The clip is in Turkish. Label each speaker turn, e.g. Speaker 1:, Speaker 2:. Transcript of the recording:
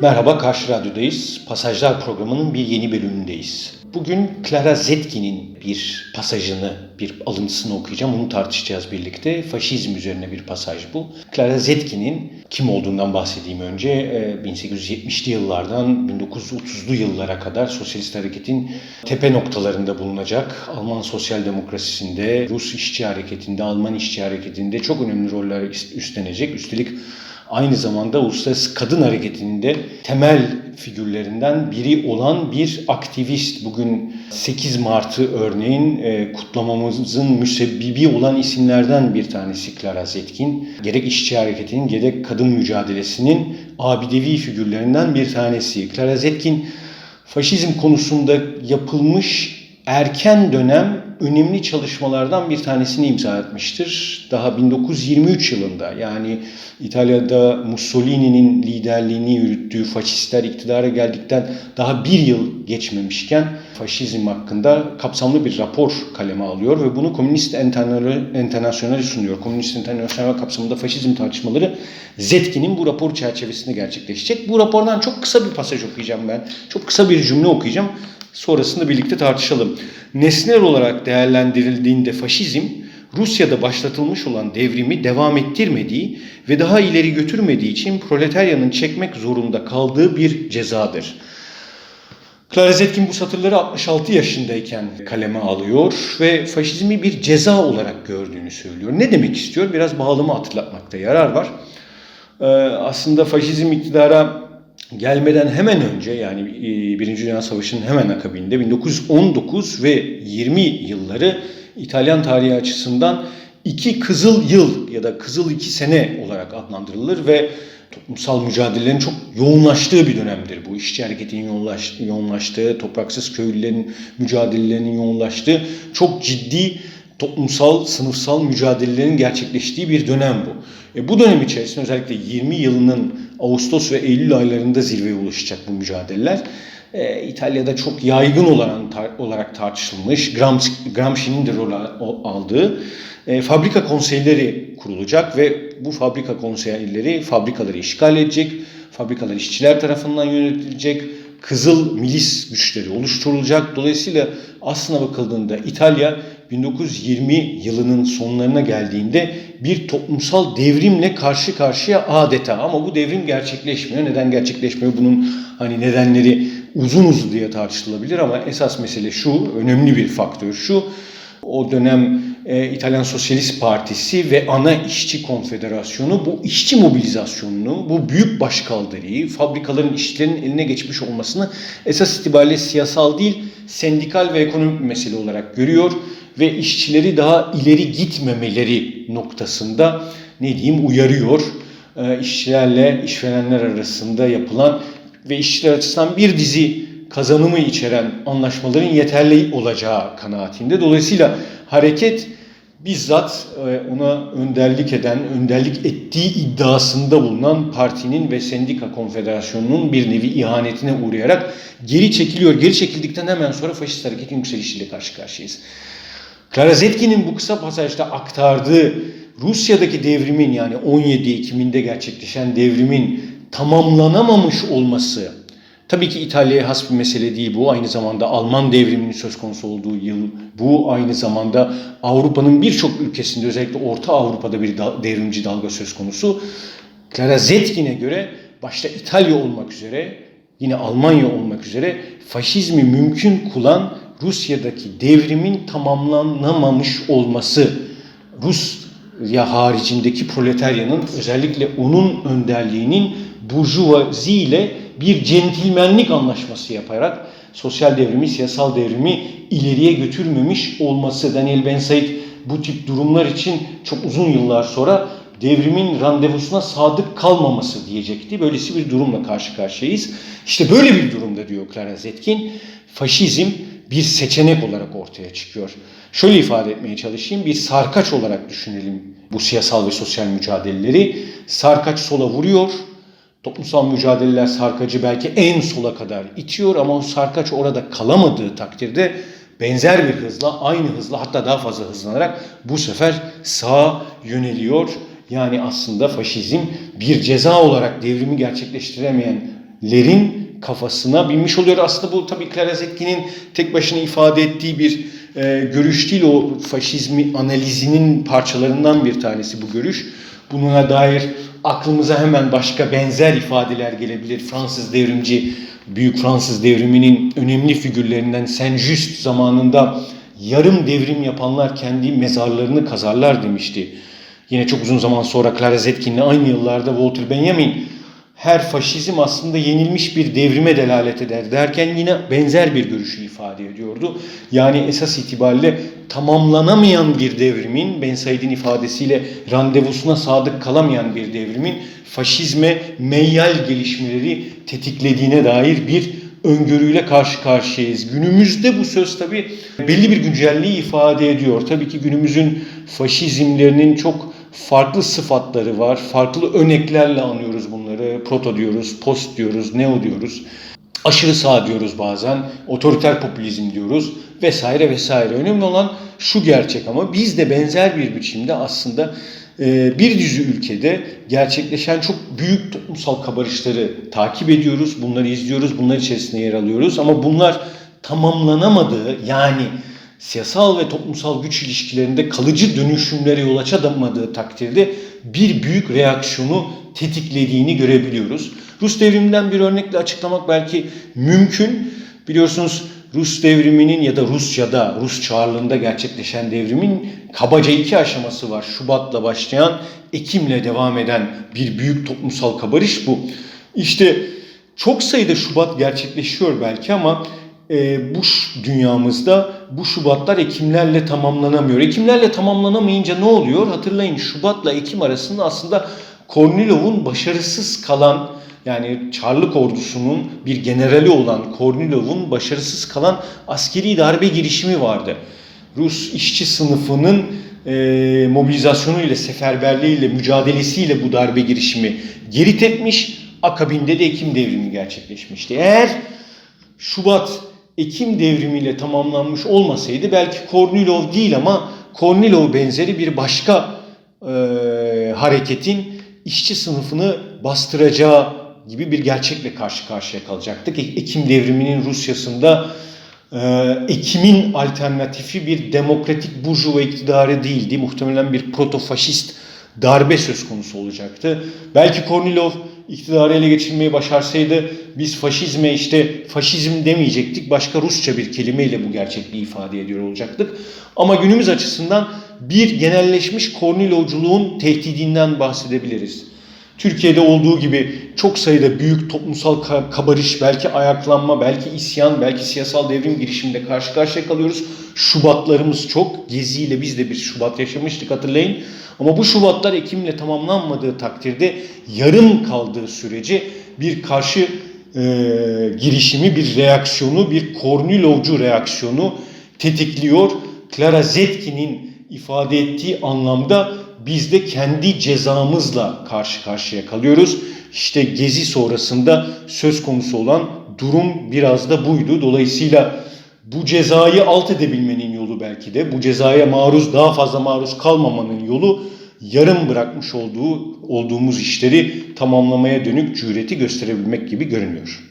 Speaker 1: Merhaba, Karşı Radyo'dayız. Pasajlar programının bir yeni bölümündeyiz. Bugün Clara Zetkin'in bir pasajını, bir alıntısını okuyacağım. Onu tartışacağız birlikte. Faşizm üzerine bir pasaj bu. Clara Zetkin'in kim olduğundan bahsedeyim önce. Ee, 1870'li yıllardan 1930'lu yıllara kadar sosyalist hareketin tepe noktalarında bulunacak. Alman sosyal demokrasisinde, Rus işçi hareketinde, Alman işçi hareketinde çok önemli roller üstlenecek. Üstelik aynı zamanda uluslararası kadın hareketinde temel figürlerinden biri olan bir aktivist. Bugün 8 Mart'ı örneğin e, kutlamamızın müsebbibi olan isimlerden bir tanesi Clara Zetkin. Gerek işçi hareketinin gerek kadın mücadelesinin abidevi figürlerinden bir tanesi. Clara Zetkin faşizm konusunda yapılmış erken dönem önemli çalışmalardan bir tanesini imza etmiştir. Daha 1923 yılında yani İtalya'da Mussolini'nin liderliğini yürüttüğü faşistler iktidara geldikten daha bir yıl geçmemişken faşizm hakkında kapsamlı bir rapor kaleme alıyor ve bunu Komünist Enternasyonel sunuyor. Komünist Enternasyonel kapsamında faşizm tartışmaları Zetkin'in bu rapor çerçevesinde gerçekleşecek. Bu rapordan çok kısa bir pasaj okuyacağım ben. Çok kısa bir cümle okuyacağım. Sonrasında birlikte tartışalım. Nesnel olarak değerlendirildiğinde faşizm, Rusya'da başlatılmış olan devrimi devam ettirmediği ve daha ileri götürmediği için proletaryanın çekmek zorunda kaldığı bir cezadır. Clara Zetkin bu satırları 66 yaşındayken kaleme alıyor ve faşizmi bir ceza olarak gördüğünü söylüyor. Ne demek istiyor? Biraz bağlamı hatırlatmakta yarar var. Ee, aslında faşizm iktidara gelmeden hemen önce yani Birinci Dünya Savaşı'nın hemen akabinde 1919 ve 20 yılları İtalyan tarihi açısından iki kızıl yıl ya da kızıl iki sene olarak adlandırılır ve toplumsal mücadelelerin çok yoğunlaştığı bir dönemdir bu. İşçi hareketinin yoğunlaş, yoğunlaştığı, topraksız köylülerin mücadelelerinin yoğunlaştığı çok ciddi toplumsal, sınıfsal mücadelelerin gerçekleştiği bir dönem bu. E, bu dönem içerisinde özellikle 20 yılının Ağustos ve Eylül aylarında zirveye ulaşacak bu mücadeleler. E, İtalya'da çok yaygın olan tar olarak tartışılmış, Gramsci'nin de rol aldığı e, fabrika konseyleri kurulacak ve bu fabrika konseyleri fabrikaları işgal edecek, fabrikalar işçiler tarafından yönetilecek, Kızıl milis güçleri oluşturulacak. Dolayısıyla aslına bakıldığında İtalya 1920 yılının sonlarına geldiğinde bir toplumsal devrimle karşı karşıya adeta ama bu devrim gerçekleşmiyor. Neden gerçekleşmiyor? Bunun hani nedenleri uzun uzun diye tartışılabilir ama esas mesele şu, önemli bir faktör şu. O dönem e, İtalyan Sosyalist Partisi ve ana işçi konfederasyonu bu işçi mobilizasyonunu, bu büyük başkaldırıyı, fabrikaların işçilerin eline geçmiş olmasını esas itibariyle siyasal değil, sendikal ve ekonomik bir mesele olarak görüyor ve işçileri daha ileri gitmemeleri noktasında ne diyeyim uyarıyor. E, işçilerle işverenler arasında yapılan ve işçiler açısından bir dizi kazanımı içeren anlaşmaların yeterli olacağı kanaatinde. Dolayısıyla hareket bizzat e, ona önderlik eden, önderlik ettiği iddiasında bulunan partinin ve sendika konfederasyonunun bir nevi ihanetine uğrayarak geri çekiliyor. Geri çekildikten hemen sonra faşist hareketin yükselişiyle karşı karşıyayız. Clara Zetkin'in bu kısa pasajda aktardığı Rusya'daki devrimin yani 17 Ekim'inde gerçekleşen devrimin tamamlanamamış olması Tabii ki İtalya'ya has bir mesele değil bu. Aynı zamanda Alman devriminin söz konusu olduğu yıl. Bu aynı zamanda Avrupa'nın birçok ülkesinde özellikle Orta Avrupa'da bir devrimci dalga söz konusu. Clara Zetkin'e göre başta İtalya olmak üzere yine Almanya olmak üzere faşizmi mümkün kılan Rusya'daki devrimin tamamlanamamış olması. Rusya haricindeki proletaryanın özellikle onun önderliğinin burjuvazi ile bir centilmenlik anlaşması yaparak sosyal devrimi, siyasal devrimi ileriye götürmemiş olması. Daniel Ben Said bu tip durumlar için çok uzun yıllar sonra devrimin randevusuna sadık kalmaması diyecekti. Böylesi bir durumla karşı karşıyayız. İşte böyle bir durumda diyor Clara Zetkin, faşizm bir seçenek olarak ortaya çıkıyor. Şöyle ifade etmeye çalışayım, bir sarkaç olarak düşünelim bu siyasal ve sosyal mücadeleleri. Sarkaç sola vuruyor, Toplumsal mücadeleler sarkacı belki en sola kadar itiyor ama o sarkaç orada kalamadığı takdirde benzer bir hızla, aynı hızla hatta daha fazla hızlanarak bu sefer sağa yöneliyor. Yani aslında faşizm bir ceza olarak devrimi gerçekleştiremeyen edenlerin kafasına binmiş oluyor. Aslında bu tabii Clara Zetkin'in tek başına ifade ettiği bir e, görüş değil. O faşizmi analizinin parçalarından bir tanesi bu görüş. Bununla dair aklımıza hemen başka benzer ifadeler gelebilir. Fransız devrimci, Büyük Fransız devriminin önemli figürlerinden Saint-Just zamanında yarım devrim yapanlar kendi mezarlarını kazarlar demişti. Yine çok uzun zaman sonra Clara Zetkin'le aynı yıllarda Walter Benjamin her faşizm aslında yenilmiş bir devrime delalet eder derken yine benzer bir görüşü ifade ediyordu. Yani esas itibariyle tamamlanamayan bir devrimin, Ben Said'in ifadesiyle randevusuna sadık kalamayan bir devrimin faşizme meyyal gelişmeleri tetiklediğine dair bir öngörüyle karşı karşıyayız. Günümüzde bu söz tabi belli bir güncelliği ifade ediyor. Tabii ki günümüzün faşizmlerinin çok farklı sıfatları var. Farklı örneklerle anıyoruz bunları. Proto diyoruz, post diyoruz, neo diyoruz. Aşırı sağ diyoruz bazen, otoriter popülizm diyoruz vesaire vesaire. Önemli olan şu gerçek ama biz de benzer bir biçimde aslında e, bir dizi ülkede gerçekleşen çok büyük toplumsal kabarışları takip ediyoruz. Bunları izliyoruz, bunlar içerisinde yer alıyoruz. Ama bunlar tamamlanamadığı yani siyasal ve toplumsal güç ilişkilerinde kalıcı dönüşümlere yol açamadığı takdirde bir büyük reaksiyonu tetiklediğini görebiliyoruz. Rus devriminden bir örnekle açıklamak belki mümkün. Biliyorsunuz Rus devriminin ya da Rusya'da, Rus çağrılığında gerçekleşen devrimin kabaca iki aşaması var. Şubat'la başlayan, Ekim'le devam eden bir büyük toplumsal kabarış bu. İşte çok sayıda Şubat gerçekleşiyor belki ama e, bu dünyamızda bu Şubatlar Ekimlerle tamamlanamıyor. Ekimlerle tamamlanamayınca ne oluyor? Hatırlayın Şubat'la Ekim arasında aslında Kornilov'un başarısız kalan yani Çarlık ordusunun bir generali olan Kornilov'un başarısız kalan askeri darbe girişimi vardı. Rus işçi sınıfının e, mobilizasyonuyla, seferberliğiyle, mücadelesiyle bu darbe girişimi geri tepmiş. Akabinde de Ekim devrimi gerçekleşmişti. Eğer Şubat Ekim devrimiyle tamamlanmış olmasaydı belki Kornilov değil ama Kornilov benzeri bir başka e, hareketin işçi sınıfını bastıracağı gibi bir gerçekle karşı karşıya kalacaktık. Ekim devriminin Rusya'sında e, Ekim'in alternatifi bir demokratik burjuva iktidarı değildi. Muhtemelen bir protofaşist darbe söz konusu olacaktı. Belki Kornilov iktidarı ele geçirmeyi başarsaydı biz faşizme işte faşizm demeyecektik. Başka Rusça bir kelimeyle bu gerçekliği ifade ediyor olacaktık. Ama günümüz açısından bir genelleşmiş Kornilovculuğun tehdidinden bahsedebiliriz. Türkiye'de olduğu gibi çok sayıda büyük toplumsal kabarış, belki ayaklanma, belki isyan, belki siyasal devrim girişiminde karşı karşıya kalıyoruz. Şubatlarımız çok. Geziyle biz de bir Şubat yaşamıştık hatırlayın. Ama bu Şubatlar Ekim'le tamamlanmadığı takdirde yarım kaldığı sürece bir karşı e, girişimi, bir reaksiyonu, bir Kornilovcu reaksiyonu tetikliyor. Clara Zetkin'in ifade ettiği anlamda biz de kendi cezamızla karşı karşıya kalıyoruz. İşte gezi sonrasında söz konusu olan durum biraz da buydu. Dolayısıyla bu cezayı alt edebilmenin yolu belki de bu cezaya maruz daha fazla maruz kalmamanın yolu yarım bırakmış olduğu olduğumuz işleri tamamlamaya dönük cüreti gösterebilmek gibi görünüyor.